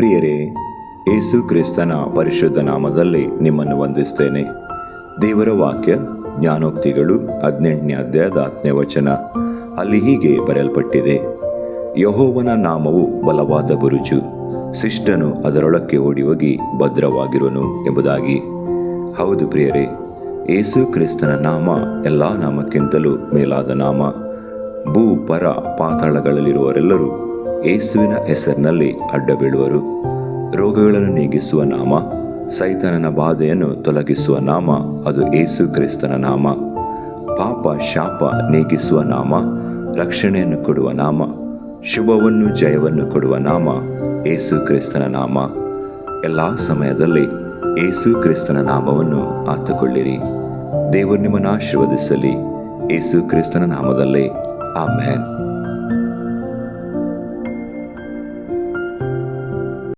ಪ್ರಿಯರೇ ಏಸು ಕ್ರಿಸ್ತನ ಪರಿಶುದ್ಧ ನಾಮದಲ್ಲಿ ನಿಮ್ಮನ್ನು ವಂದಿಸ್ತೇನೆ. ದೇವರ ವಾಕ್ಯ, ಜ್ಞಾನೋಕ್ತಿಗಳು ಹದಿನೆಂಟನೇ ಅಧ್ಯಾಯದ ಹತ್ತನೇ ವಚನ. ಅಲ್ಲಿ ಹೀಗೆ ಬರೆಯಲ್ಪಟ್ಟಿದೆ, ಯಹೋವನ ನಾಮವು ಬಲವಾದ ಬುರುಜು, ಶಿಷ್ಟನು ಅದರೊಳಕ್ಕೆ ಓಡಿ ಹೋಗಿ ಭದ್ರವಾಗಿರುವನು ಎಂಬುದಾಗಿ. ಹೌದು ಪ್ರಿಯರೇ ಏಸು ಕ್ರಿಸ್ತನ ನಾಮ ಎಲ್ಲ ನಾಮಕ್ಕಿಂತಲೂ ಮೇಲಾದ ನಾಮ. ಭೂ, ಪರ, ಪಾತಾಳಗಳಲ್ಲಿರುವವರೆಲ್ಲರೂ ಏಸುವಿನ ಹೆಸರಿನಲ್ಲಿ ಅಡ್ಡ ಬೀಳುವರು ರೋಗಗಳನ್ನು ನೀಗಿಸುವ ನಾಮ, ಸೈತನನ ಬಾಧೆಯನ್ನು ತೊಲಗಿಸುವ ನಾಮ, ಅದು ಏಸು ಕ್ರಿಸ್ತನ ನಾಮ. ಪಾಪ, ಶಾಪ ನೀಗಿಸುವ ನಾಮ, ರಕ್ಷಣೆಯನ್ನು ಕೊಡುವ ನಾಮ, ಶುಭವನ್ನು, ಜಯವನ್ನು ಕೊಡುವ ನಾಮ ಏಸು ಕ್ರಿಸ್ತನ ನಾಮ. ಎಲ್ಲ ಸಮಯದಲ್ಲಿ ಏಸು ಕ್ರಿಸ್ತನ ನಾಮವನ್ನು ಆತುಕೊಳ್ಳಿರಿ. ದೇವರು ನಿಮ್ಮನ್ನು ಆಶೀರ್ವದಿಸಲಿ. ಏಸು ಕ್ರಿಸ್ತನ ನಾಮದಲ್ಲಿ. ಆಮೇನ್.